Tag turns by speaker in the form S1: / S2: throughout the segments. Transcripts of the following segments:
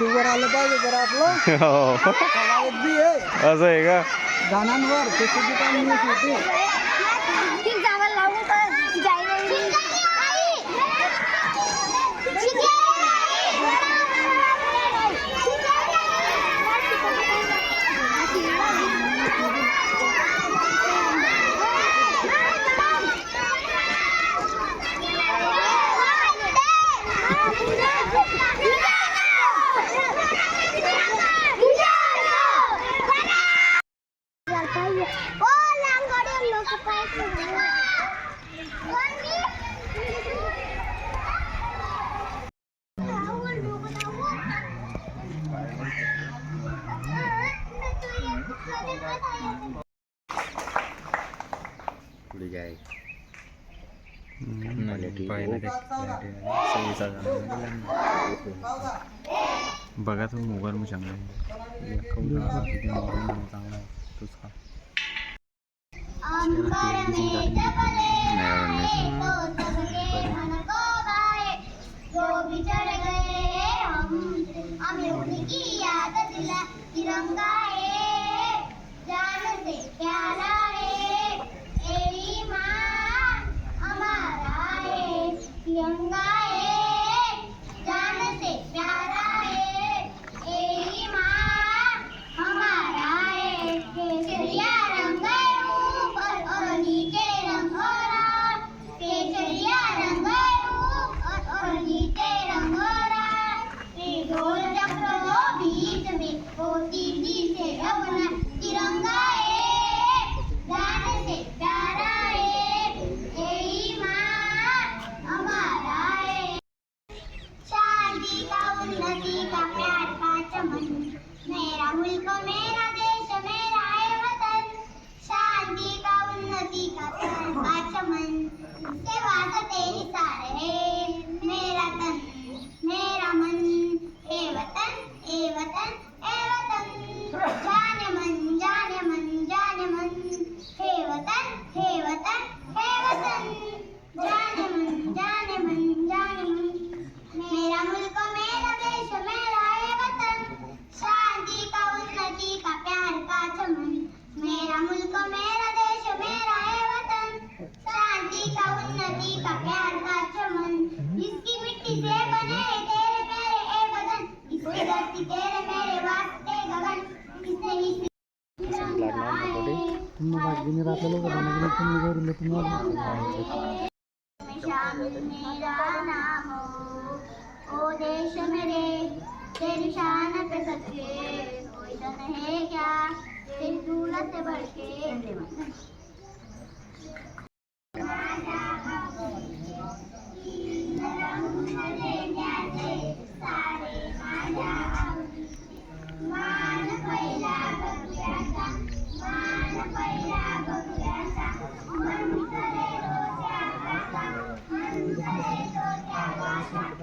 S1: YouTube वर आलं पाहिजे जरा आपलं.
S2: हो.
S1: कवायत बी आहे.
S2: असं आहे का?
S1: गाण्यांवर त्याची काम न्यूज होती
S3: पुढे काय
S2: बघा तो मोबाईल मी चांगला आहे चांगला आहे तोच खा
S4: जो बिछड़ गए हम हमें उनकी याद दिला तिरंगा है प्यारा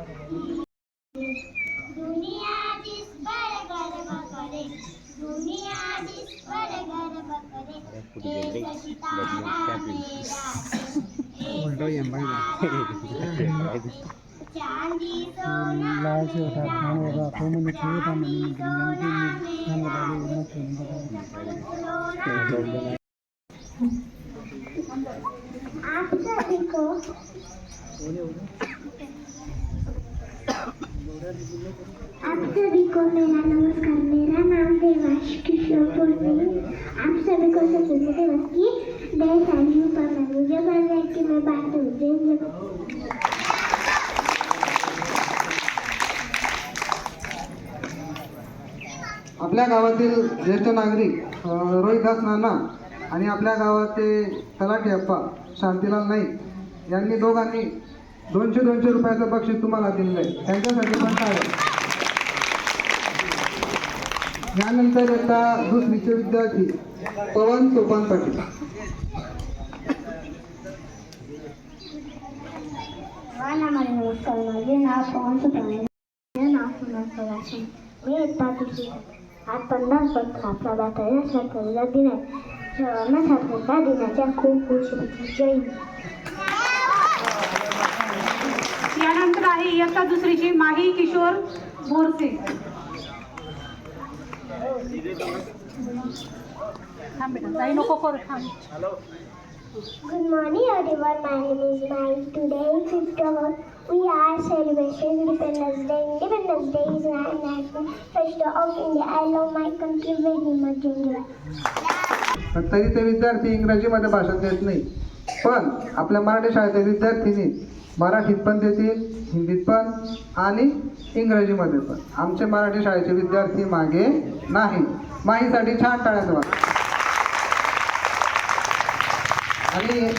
S4: डोक्याचा दुनिया जिस पर गर्व करे दुनिया जिस पर गर्व करे एक सितारा मेरा एक चांदी सोना
S1: लाल से उठा खान होगा तो मैंने खेल था मैंने
S4: चांदी
S1: खान
S4: सोना
S1: बता दी
S4: आप सभी को आप सभी को मेरा नमस्कार. मेरा नाम देवाश किशोर पूर्वी आप सभी को सचिन देवास की ढेर सारी शुभकामनाएं मुझे गर्व है कि मैं भारत हो जय
S1: आपल्या गावातील ज्येष्ठ नागरिक अं, रोहिदास नाना आणि आपल्या गावाचे तलाठी अप्पा शांतीलाल नाईक यांनी दोघांनी दोनशे दोनशे रुपयाचं बक्षीस तुम्हाला दिलेलं आहे. त्यांच्यासाठी पण काय यानंतर येतात दुसरीचे विद्यार्थी पवन सोपान पाटील.
S4: नमस्कार माझे नाव पवन सुप्राणे माझे नाव सवासन मी आज पन्नास वर्ष आपला बातऱ्या स्वातंत्र्य दिन. आहे सर्वांना स्वातंत्र्य दिनाच्या खूप खूप शुभेच्छा. जय हिंद.
S5: यानंतर आहे इयत्ता दुसरीची माही Kishore Borse.
S4: Good morning everyone, my name is Mai. Today, 5th August, we are celebrating Independence Day. Independence Day is a national festival of India. I love my country very much, India.
S1: पण तरी ते विद्यार्थी इंग्रजीमध्ये भाषण देत नाही पण आपल्या मराठी शाळेतील विद्यार्थिनी मराठीत पण देतील हिंदीत पण आणि इंग्रजीमध्ये पण. आमचे मराठी शाळेचे विद्यार्थी मागे नाही. माहीसाठी छान टाळ्यात वाट आणि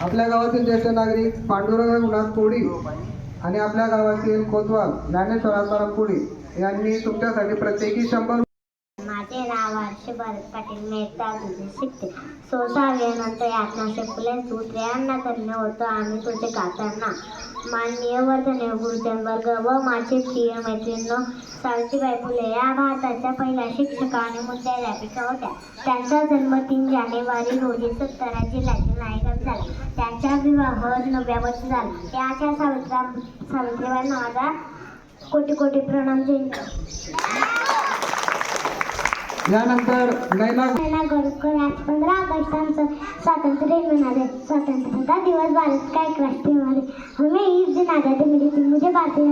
S1: आपल्या गावातील ज्येष्ठ नागरिक पांडुरंग रघुनाथ कोडी आणि आपल्या गावातील कोतवाल ज्ञानेश्वर आत्माराम कोडी यांनी तुमच्यासाठी प्रत्येकी शंभर
S4: असे भरत पाटील मी एकटा तुझे शिकते सोसाव्यानंतर यातनाशे फुले सूत्र्यांना धन्य होतो आम्ही तुझे गातांना माननीय वर्धने गुरुजन वर्ग व माझे प्रिय मैत्रिणी सावित्रीबाई फुले या भारताच्या पहिल्या शिक्षका आणि मुद्याध्यापिका होत्या. त्यांचा जन्म तीन जानेवारी रोजी सत्तरा जिल्ह्यातील नायगाव झाला. त्यांचा विवाह नव्या वर्षी झाला. त्याच्या सावित्रा सावित्रीबाई माझा कोटी कोटी प्रणाम जयंती
S1: यानंतर नैना
S4: पंधरा ऑगस्ट आमचं स्वातंत्र्य मिळाले स्वतंत्रता दिवस भारत का एक राष्ट्रीय हमारे हमें इस दिन आज़ादी मिली थी मुझे भारतीय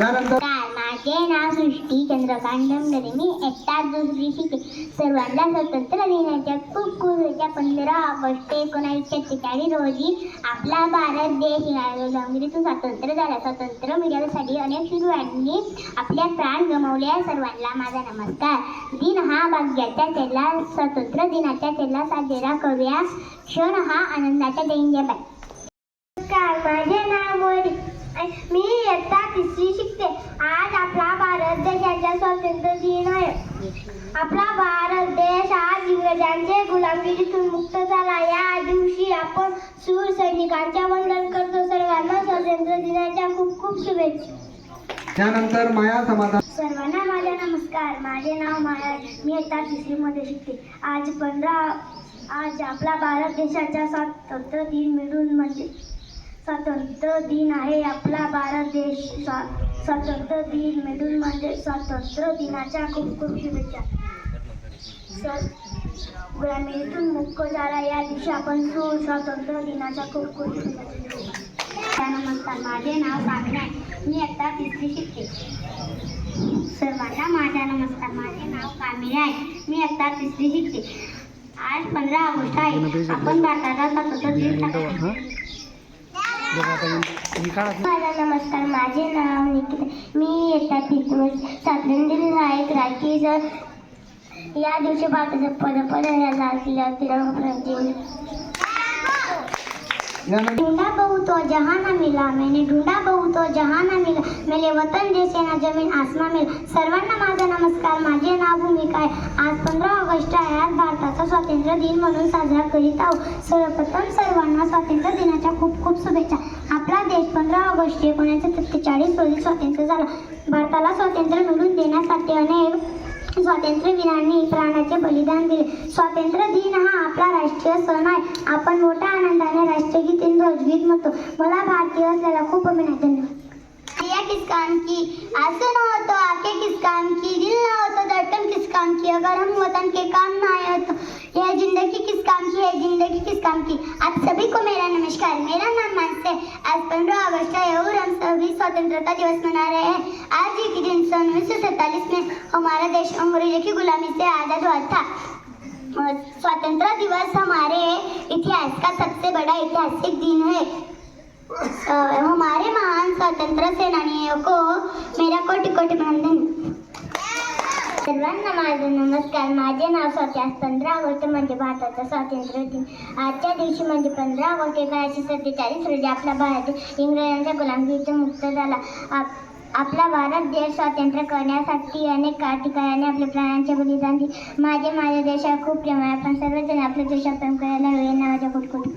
S1: यानंतर
S4: माझे नाव सृष्टी चंद्रकांत डमडरे मी एकटा दुसरी शिके. सर्वांना स्वतंत्र दिनाच्या खूप खूप होत्या पंधरा ऑगस्ट एकोणीसशे सत्तेचाळीस रोजी आपला भारत देश लंगरीतून स्वातंत्र्य झाला. स्वातंत्र्य मिळवण्यासाठी अनेक शूरवांनी आपल्या प्राण गमावले सर्वांना माझा नमस्कार. दिन हा भाग्याचा चेला स्वातंत्र्य दिनाच्या चेला साजरा करूया. क्षण हा आनंदाचा दैन्य बाय नमस्कार माझे नाव मोरी. मी इयत्ता तिसरी शिकते. आज आपला भारत देशाचा स्वातंत्र्य दिन आहे. आपला भारत देश आज इंग्रजांचे गुलामगिरीतून मुक्त झाला. या दिवशी आपण शूर सैनिकांच्या वंदन करतो. सर्वांना स्वातंत्र्य दिनाच्या खूप खूप शुभेच्छा.
S1: त्यानंतर माया समाधान
S4: सर्वांना माझा नमस्कार. माझे नाव माया. मी इयत्ता तिसरीमध्ये शिकते. आज पंधरा आज आपला भारत देशाचा स्वातंत्र्य दिन मिळून म्हणजे स्वातंत्र्य दिन आहे आपला भारत देश. स्वा- स्वातंत्र्य दिन मिळून म्हणजे स्वातंत्र्य दिनाच्या खूप खूप शुभेच्छा. स- गुलामीतून मुक्त झाला या दिवशी आपण स्वातंत्र्य दिनाच्या खूप खूप शुभेच्छा. नमस्कार माझे नाव आहे. मी आता तिसरी शिकते सर्वांना माझा नमस्कार माझे नाव कामिरी आहे. मी आता तिसरी शिकते आज पंधरा ऑगस्ट आहे. आपण भारताचा स्वातंत्र्य दिन साजरा माझा नमस्कार माझे नाव निकिता मी इयत्ता तिसरी स्वातंत्र्य नायक राखी राजकीय या दिवशी भारताचा पदपद लाल किल्ला तिरंगा फडकवला. ढूंढा बहु तो जहाँ ना मिला मैंने ढूंढा बहु तो जहाँ ना मिला मेरे वतन जैसे ना जमीन आसमान मिला सर्वांना माझा नमस्कार माझे नाव भूमिका आहे आज पंधरा ऑगस्ट आहे आज भारताचा स्वातंत्र्य दिन म्हणून साजरा करीत आहोत सर्वप्रथम सर्वांना स्वातंत्र्य दिनाच्या खूप खूप शुभेच्छा आपला देश पंधरा ऑगस्ट एकोणीसशे सत्तेचाळीस रोजी स्वातंत्र्य झाला भारताला स्वातंत्र्य मिळवून देण्यासाठी अनेक स्वातंत्र्यवीरांनी प्राणाचे बलिदान दिले. स्वातंत्र्य दिन हा आपला राष्ट्रीय सण आहे. आपण मोठ्या आनंदाने राष्ट्रगीत ध्वजगीत म्हणतो. मला भारतीय असल्याला खूप अभिनंदन. धन्यवाद किस काम की? आँसू न हो तो आँखें किस काम की? दिल न हो तो धड़कन किस काम की? अगर हम वतन के काम न आए तो यह ज़िंदगी किस काम की? है ज़िंदगी किस काम की? आप सभी को मेरा नमस्कार। मेरा नाम मानस। है आज पंद्रह अगस्त है और हम सभी स्वतंत्रता दिवस मना रहे हैं। आज ही के दिन सन उन्नीस सौ सैतालीस में हमारा देश अंग्रेज़ों की गुलामी से आज़ाद हुआ था। स्वतंत्रता दिवस हमारे इतिहास का सबसे बड़ा ऐतिहासिक दिन है। हमारे महान स्वतंत्र सेनानियों को मेरा कोटि कोटि अभिनंदन। सर्वांना माझा नमस्कार. माझे नाव स्वाती आज पंधरा ऑगस्ट म्हणजे भारताचा स्वातंत्र्य दिन. आजच्या दिवशी म्हणजे पंधरा ऑगस्ट एकोणीसशे सत्तेचाळीस रोजी आपला भारत इंग्रजांच्या गुलामगिरीतून मुक्त झाला. आप- आपला भारत देश स्वातंत्र्य करण्यासाठी अनेक ठिकाणी आपल्या प्राणांचे बलिदान दिले. माझे माझ्या देशावर खूप प्रेम आहे. आपण सर्वजण आपल्या देशात प्रेम करायला वेळ नावाच्या कोटकोटी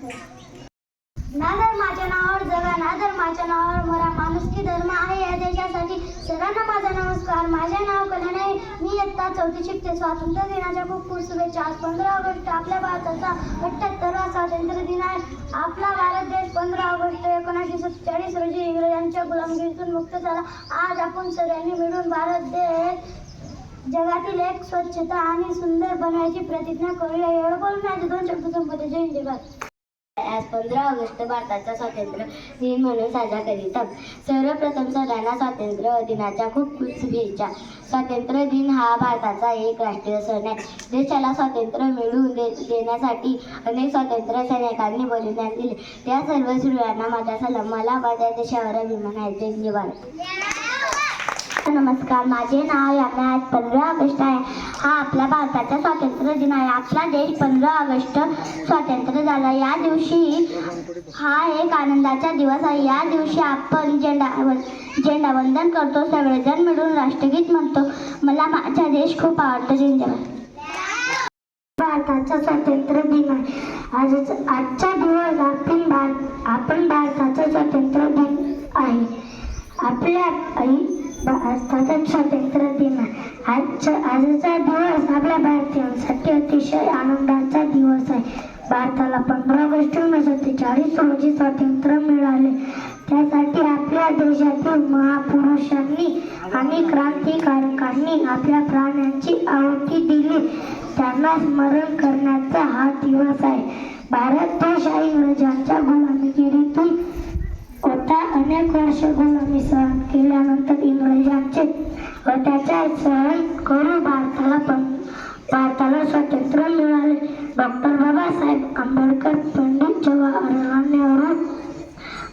S4: ना धर्माच्या नावावर जगा ना धर्माच्या नावावर मरा. माणुसकी धर्म आहे या देशासाठी. सर्वांना माझा नमस्कार. माझे नाव कल्याण आहे मी इयत्ता चौथी शिकते स्वातंत्र्य दिनाच्या खूप खूप शुभेच्छा. आज पंधरा ऑगस्ट आपल्या भारताचा अठ्ठ्याहत्तरवा
S6: स्वातंत्र्य दिन आहे. आपला भारत देश पंधरा ऑगस्ट एकोणीसशे सत्तेचाळीस रोजी इंग्रजांच्या गुलामगिरीतून मुक्त झाला. आज आपण सगळ्यांनी मिळून भारत देश जगातील एक स्वच्छता आणि सुंदर बनवायची प्रतिज्ञा करूया. एवढं बोलून माझे दोन शब्द संपते जय हिंद आज पंधरा ऑगस्ट भारताचा स्वातंत्र्य दिन म्हणून साजरा करीत आहोत. सर्वप्रथम सगळ्यांना स्वातंत्र्य दिनाच्या खूप खूप शुभेच्छा. स्वातंत्र्य दिन हा भारताचा एक राष्ट्रीय सण आहे. देशाला स्वातंत्र्य मिळवून दे देण्यासाठी अनेक स्वातंत्र्य सैनिकांनी बलिदान दिले. त्या सर्व सूर्यांना माझा सलाम. मला माझ्या देशावर अभिमान आहे. धन्यवाद. नमस्कार. माझे नाव याने आज पंधरा ऑगस्ट आहे. हा आपल्या भारताचा स्वातंत्र्य दिन आहे. आपला देश पंधरा ऑगस्ट स्वातंत्र्य झाला. या दिवशी हा एक आनंदाचा दिवस आहे. या दिवशी आपण झेंडा झेंडा वंदन करतो. सगळेजण मिळून राष्ट्रगीत म्हणतो. मला माझा देश खूप आवडतो. जिंजाबाद भारताचा स्वातंत्र्य दिन आहे. आज आजचा दिवस आपण भारत आपण भारताचा स्वातंत्र्य दिन आहे. आपल्या आई भारताचा स्वातंत्र्य दिन आजचा आजचा दिवस आपल्या भारतीयांसाठी अतिशय आनंदाचा दिवस आहे. भारताला पंधरा ऑगस्ट एकोणीसशे सत्तेचाळीस रोजी स्वातंत्र्य मिळाले. त्यासाठी आपल्या देशातील महापुरुषांनी आणि क्रांतिकारकांनी आपल्या प्राण्यांची आहुती दिली. त्यांना स्मरण करण्याचा हा दिवस आहे. भारत देश हा इंग्रजांच्या गुलामगिरीतून होता अनेक वर्ष गुलामी सहन केल्यानंतर इंग्रजांचे अत्याचार सहन करून भारताला पण भारताला स्वातंत्र्य मिळाले. डॉक्टर बाबासाहेब आंबेडकर पंडित जवाहरलाल नेहरू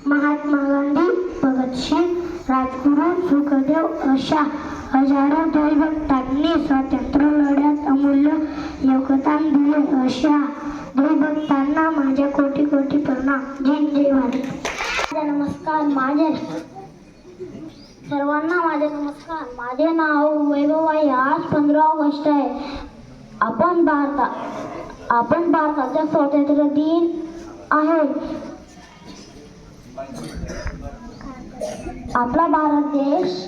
S6: महात्मा गांधी भगतसिंग राजगुरू सुखदेव अशा हजारो देशभक्तांनी स्वातंत्र्य लढ्यात अमूल्य योगदान दिले. अशा देशभक्तांना माझ्या कोटी कोटी प्रणाम. जय जय भारत. माझे नमस्कार माझे सर्वांना माझे नमस्कार. माझे नाव वैभव आहे आज पंधरा ऑगस्ट आहे. आपण भारता आपण भारताचा स्वातंत्र्य दिन आहे. आपला भारत देश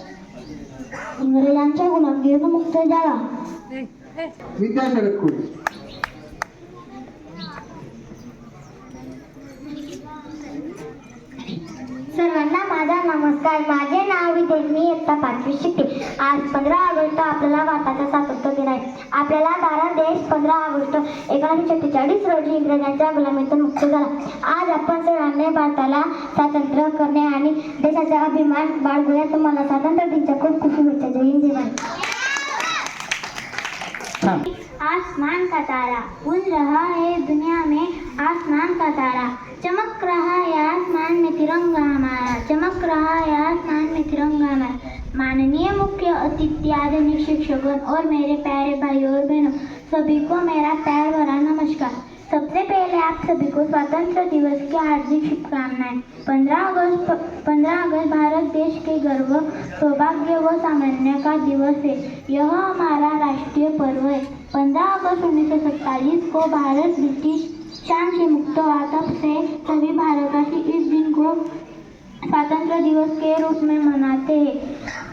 S6: इंग्रजांच्या गुलामगिरीतून मुक्त झाला
S1: विद्याशरद कुल
S6: सर्वांना माझा नमस्कार माझे नाव विदेश मी इयत्ता पाचवी शिकते आज पंधरा ऑगस्ट आपल्याला भारताचा स्वातंत्र्य दिन आहे. आपल्याला भारत देश पंधरा ऑगस्ट एकोणीसशे सत्तेचाळीस रोजी इंग्रजांच्या गुलामीतून मुक्त झाला. आज आपण सर्वांनी भारताला स्वातंत्र्य करणे आणि देशाचा अभिमान बाळगूया तुम्हाला स्वातंत्र्य दिनच्या खूप खूप शुभेच्छा. जय हिंद जय आसमान का तारा। उड़ रहा है दुनिया में आसमान का तारा। चमक रहा है आसमान में तिरंगा हमारा। चमक रहा है आसमान में तिरंगा हमारा। माननीय मुख्य अतिथि आदरणीय शिक्षकों और मेरे प्यारे भाई और बहनों सभी को मेरा प्यार भरा नमस्कार। सबसे पहले आप सभी को स्वतंत्र दिवस की हार्दिक शुभकामनाएं। पंद्रह अगस्त पंद्रह अगस्त भारत देश के गर्व सौभाग्य व सामान्य का दिवस है। यह हमारा राष्ट्रीय पर्व है। पंद्रह अगस्त उन्नीस को भारत ब्रिटिश शान से मुक्त हुआ तब से सभी भारतवासी इस दिन को स्वतंत्र दिवस के रूप में मनाते हैं।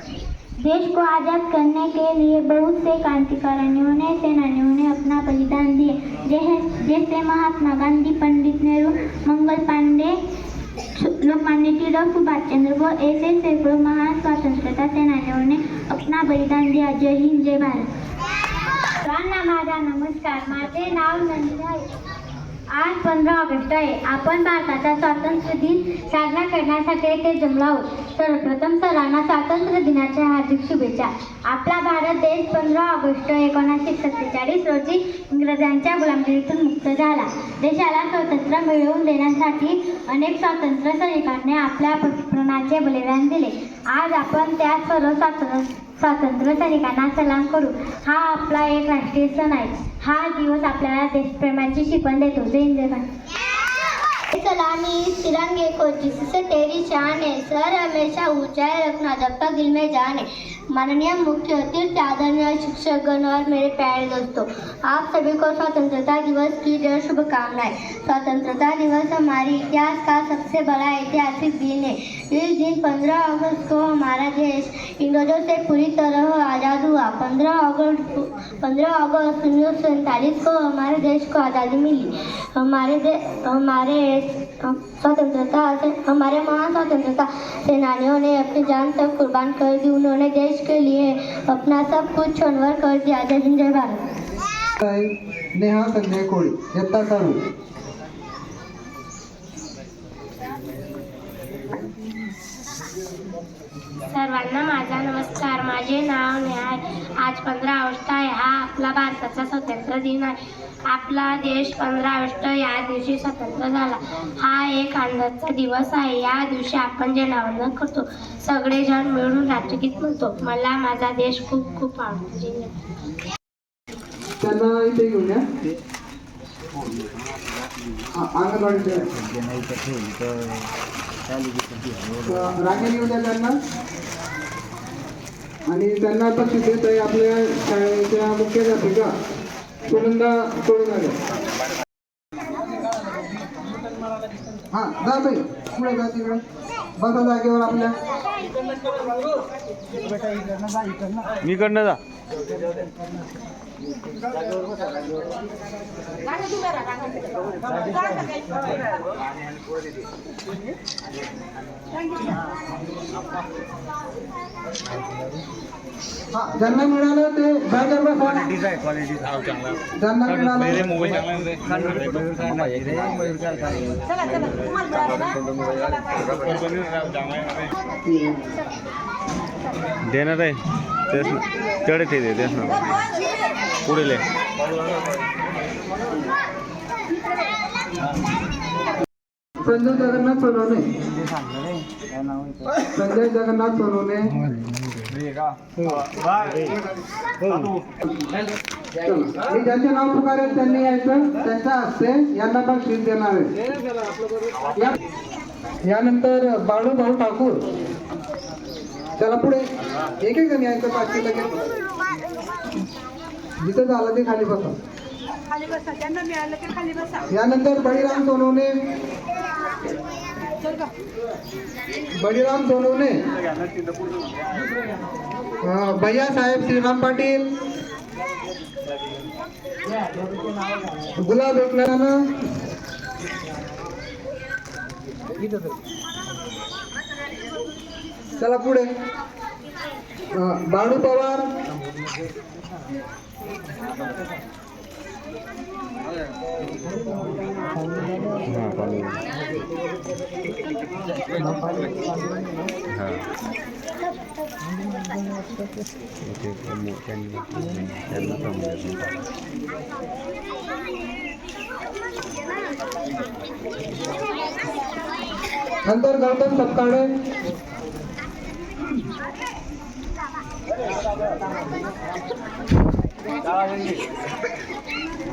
S6: देश को आज़ाद करने के लिए बहुत से क्रांतिकारियों ने सेनानियों ने अपना बलिदान दिए जैसे महात्मा गांधी पंडित नेहरू मंगल पांडे लोकमान्य तिलक सुभाष चंद्र बोस ऐसे सैकड़ों महान स्वतंत्रता सेनानियों ने अपना बलिदान दिया। जय हिंद जय भारत। सर्वांना माझा नमस्कार। माझे नाव नंदिता आज पंधरा ऑगस्ट आहे. आपण भारताचा स्वातंत्र्य दिन साजरा करण्यासाठी येथे जमलो आहोत. सर्वप्रथम सर्वांना स्वातंत्र्य दिनाच्या हार्दिक शुभेच्छा. आपला भारत देश पंधरा ऑगस्ट एकोणीसशे सत्तेचाळीस रोजी इंग्रजांच्या गुलामगिरीतून मुक्त झाला. देशाला स्वातंत्र्य मिळवून देण्यासाठी अनेक स्वातंत्र्य सैनिकांनी आपल्या प्राणाचे बलिदान दिले. आज आपण त्या सर्व स्वातंत्र्य स्वातंत्र्य सैनिकांना सलाम करू. हा आपला एक राष्ट्रीय सण आहे. हा दिवस आपल्याला देशप्रेमाची शिकवण देतो. जय हिंद सलामी तिरंगे को जिससे तेरी शान है सर हमेशा ऊंचाई रखना जब तक दिल में जान. है
S7: माननीय मुख्य अतिथि आदरणीय शिक्षकगण और मेरे प्यारे दोस्तों आप सभी को स्वतंत्रता दिवस की ढेर शुभकामनाएँ। स्वतंत्रता दिवस हमारे इतिहास का सबसे बड़ा ऐतिहासिक दिन है। इस दिन 15 अगस्त को हमारा देश इंग्रजों से पूरी तरह आज़ाद हुआ। 15 अगस्त 15 अगस्त उन्नीस सौ सैंतालीस को हमारे देश को आज़ादी मिली। हमारे दे, हमारे स्वतंत्रता से हमारे महान स्वतंत्रता सेनानियों ने अपनी जान तक कुर्बान कर दी। उन्होंने देश के लिए अपना सब कुछ छोड़वर कर दिया जय हिंद जय भारत।
S1: नेहा संजय कोळी इयत्ता सहावी
S5: सर्वांना माझा नमस्कार माझे नाव नेहाय आज पंधरा ऑगस्ट आहे हा आपला भारताचा स्वातंत्र्य दिन आहे. आपला देश पंधरा ऑगस्ट या दिवशी स्वतंत्र झाला. हा एक आनंदाचा दिवस आहे. या दिवशी आपण झेंडावंदन करतो सगळेजण मिळून राष्ट्रगीत म्हणतो. मला माझा देश खूप खूप आवडतो.
S1: त्यांना इथे घेऊन या. येऊ द्या त्यांना. आणि त्यांना देत आहे आपल्या शाळेच्या मुख्याध्यापिका. सुनंदा तोडणारे हा जा बाई पुढे जा तिकडे. बसा जागेवर आपल्या.
S2: मी कडनं जा.
S1: हा ज्यांना मिळालं ते जागेवर बसा ज्यांना मिळालं.
S2: देणार आहे. तेच ना. तेवढे ते दे तेच ना. पुढे ले.
S1: संजय जगन्नाथ सोनवणे. संजय जगन्नाथ सोनवणे. ज्यांचे नाव पुकारेल त्यांनी यायचं. त्यांच्या हस्ते यांना बक्षीस देणार आहे. या- यानंतर बाळू भाऊ ठाकूर. चला पुढे एक एक जण यायचं पाचशे लगेच जिथं झालं ते खाली बसा.
S8: खाली बसा. ज्यांना मिळालं ते खाली बसा.
S1: यानंतर बळीराम सोनवणे. बळीराम सोनवणे. भैया साहेब श्रीराम पाटील. गुलाब एकनारानं चला पुढे. अं, बाळू पवार.
S2: हां पाणी हां ते त्यांनी त्यांना
S1: नंतर गौतम सपकाळे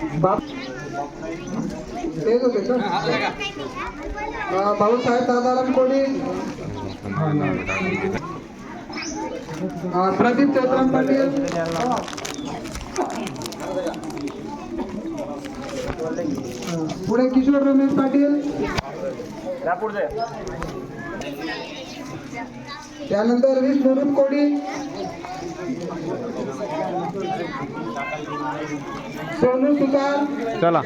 S1: बाप. तेच होते का भाऊसाहेब दादाराम कोणी? प्रदीप चैत्राम पाटील. पुढे किशोर रमेश पाटील. त्यानंतर विष्णुरूप कोडी. सोनू सुतार
S2: चला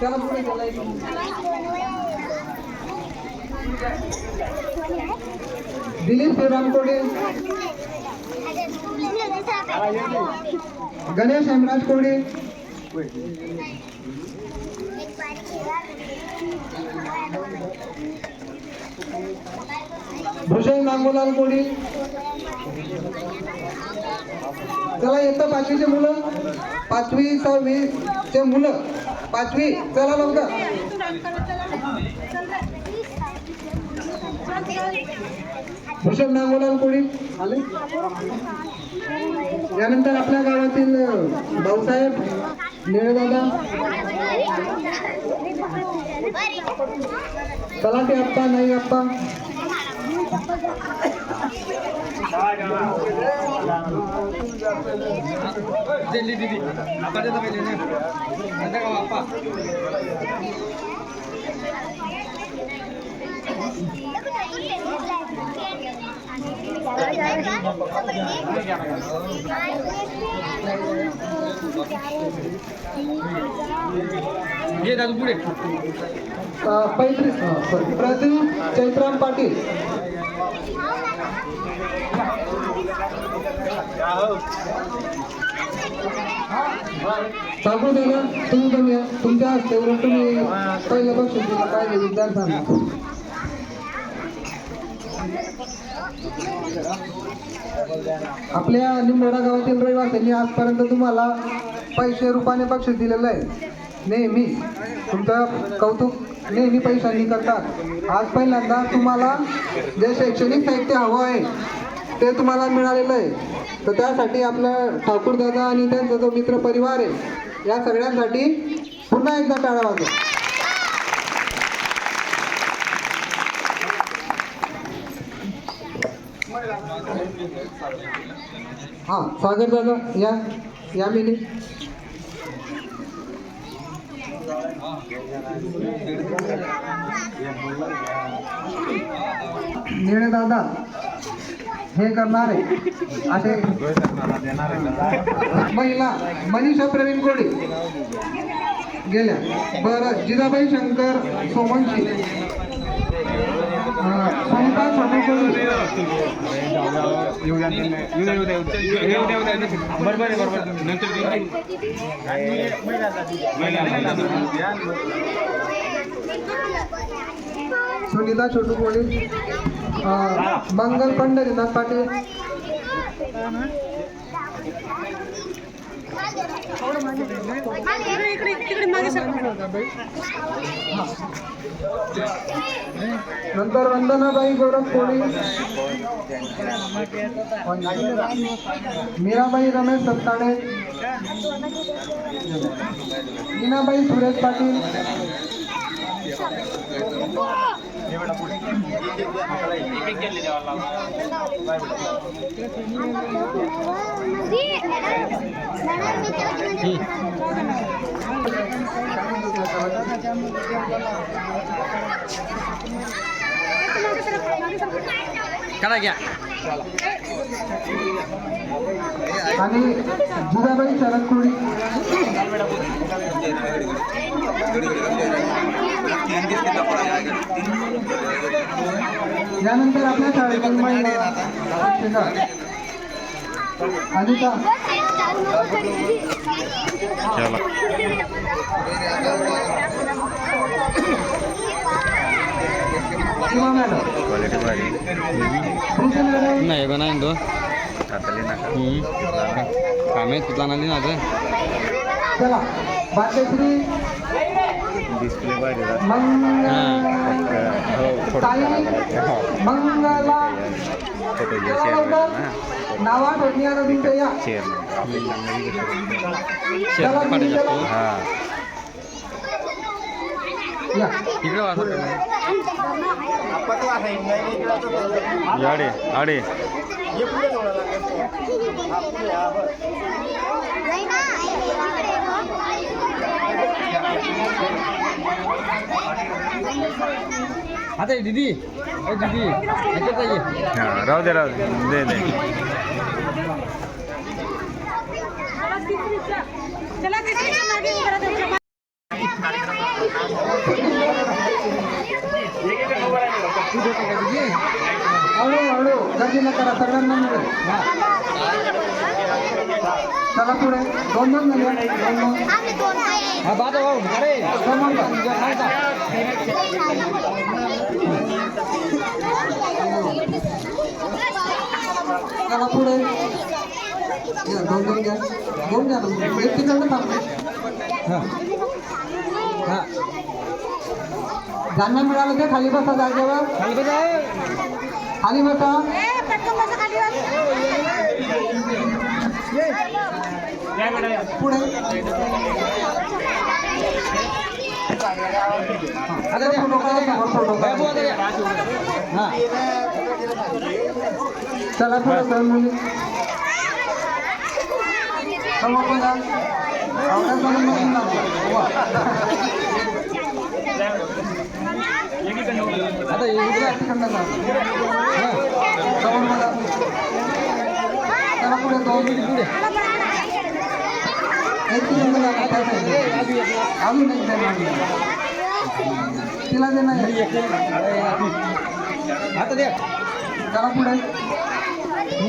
S1: त्याला पुढे बोलायचं. दिलीप श्रीराम कोडे गणेश हेमराज कोडे. भूषण नांगोलाल कोडी. चला येतं पाचवीचे मुलं. पाचवी सहावी चे मुलं. पाचवी चला लवकर. भूषण नांगोलाल कोळी. आले यानंतर आपल्या गावातील भाऊसाहेब भाऊसाहेब निळदादा. ते आप्पा नाही आप्पा. ये दादू पुढे. Uh, sorry Pradeep Chaitram Patil. सांगू ठाकूर ना. तुम्ही तुमच्या हस्ते तुम्ही पहिल्या बक्षीस काय विद्यार्थ्यांना आपल्या निंबोडा गावातील रहिवाशांनी आजपर्यंत तुम्हाला पैसे रुपाने बक्षीस दिलेलं आहे. नेहमी तुमचं कौतुक नेहमी पैशांनी करतात. आज पहिल्यांदा तुम्हाला जे शैक्षणिक साहित्य हवं आहे ते तुम्हाला मिळालेलं आहे. तर त्यासाठी आपलं ठाकूर दादा आणि त्यांचा जो मित्र परिवार आहे या सगळ्यांसाठी पुन्हा एकदा टाळा वाजवा. हां सागर दादा या या मिनी. निळे दादा हे करणारे असे महिला मनीषा प्रवीण कोडे गेल्या. बरं जिजाबाई शंकर सोमनशी. सुनीता
S2: बरोबर नंतर
S1: सुनीता छोटू कोळी मंगल पंढरीनाथ पाटील
S8: इकडे इकडे तिकडे मागे सर
S1: नंतर वंदनाबाई गोरख कोळी मीराबाई रमेश सत्ताडे मीनाबाई सुरेश पाटील.
S2: करा घ्या.
S1: आणि जिजाबाई शरद कोळी यानंतर आपल्या शाळेतील महिला शिक्षिका अनिता
S2: चला
S1: किंवा मॅडम
S3: क्वालिटी भारी
S1: प्रीती मॅडम
S2: नाही पण आहे तो
S3: हाताली नका
S2: कामे तिथला नाही ना आता
S1: चला भाग्यश्री
S3: डिस्प्ले भारी राहतो.
S1: मंग
S3: हो फोटो
S1: ताई मंगला
S3: फोटो घ्या शेअर ना
S1: नावा ठेवण्या नदीच्या या
S3: शेअर
S1: चला तुम्ही चला
S3: हा
S1: या
S2: इकडे वाजत आडे आडे
S4: नाही ना
S2: आता दीदी दीदी ह्याच्यात ये
S3: हा राहू दे राहू दे दे दे
S8: चला तिकडे मागे उभं राहा त्यांच्या
S1: हळू हळू गर्दी न करा सगळ्यांना मिळेल चला पुढे दोन दोन मिनिट दोन दोन
S4: आम्ही दोन आहे
S2: हा बात भाऊ अरे
S1: दोन दोन चला पुढे या दोन दोन घ्या दोन घ्या दोन एक तिकडनं थांबा
S2: हा
S1: ज्यांना मिळालं ते खाली बसा जागेवर खाली बसा
S8: ए, पटकन बसा खाली बस.
S1: पुढे चला पुढे सर मुली समोर आता समोर चला पुढे दोन पुढे एक किलो झाला काय पाहिजे? अजून एक मला. तिला दे नाही आता द्या चला पुढे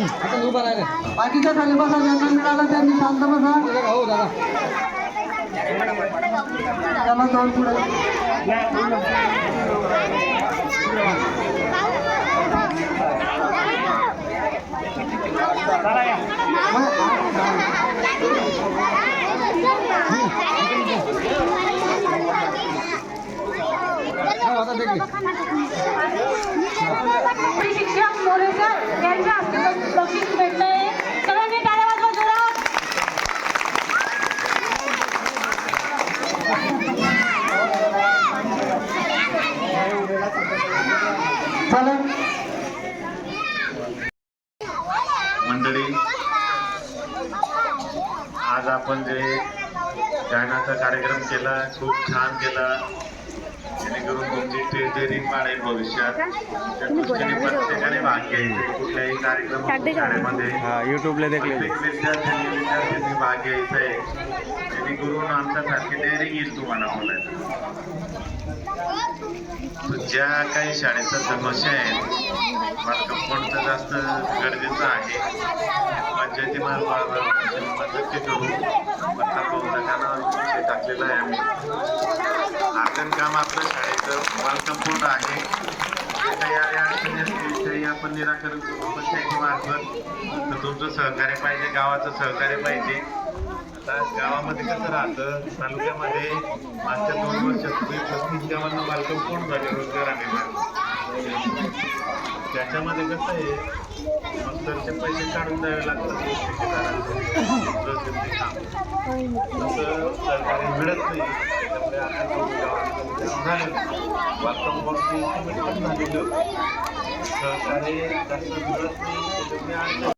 S1: आता उभा राहिले बाकीच्या खाली बसा ज्यांना मिळालं त्यांनी शांत बसा हो दादा चला जाऊन पुढे
S8: शिक्षक मोरेकर यांच्या हस्ते बक्षीस भेटलंय सगळ्यांनी टाळ्या वाजवा जोरात.
S1: चला
S9: मंडळी आज आपण जे गायनाचा कार्यक्रम केला खूप छान केला. जेणेकरून तुमची ट्रेजरिंग वाढेल भविष्यात. त्या दृष्टीने प्रत्येकाने भाग घ्यायचे. कुठल्याही कार्यक्रम शाळेमध्ये
S3: हा यूट्यूबला देखले.
S9: विद्यार्थ्यांनी विद्यार्थ्यांनी भाग घ्यायचा आहे जेणेकरून आमच्यासारखी डेअरिंग येईल तुम्हाला बोलायला. ज्या काही शाळेच्या समस्या आहेत मला कंपाऊंडचं जास्त गरजेचं आहे. पंचायती मदत करू. पत्ता बहुजनानं टाकलेला आहे आम्ही काम आपलं शाळेचं बाल आहे काही अडचणी असतील आपण निराकरण करू पंचायती मार्फत तर तुमचं सहकार्य पाहिजे गावाचं सहकार्य पाहिजे आता गावामध्ये कसं राहतं तालुक्यामध्ये मागच्या दोन वर्षात पस्तीस गावांना बालकं कंपाऊंड झाले रोजगार आलेला? त्याच्यामध्ये कसं आहे मास्तरचे पैसे काढून द्यावे लागतात. तसं सरकारी मिळत नाही. त्यामुळे आता खूप पण जास्त मिळत नाही त्याच्यामुळे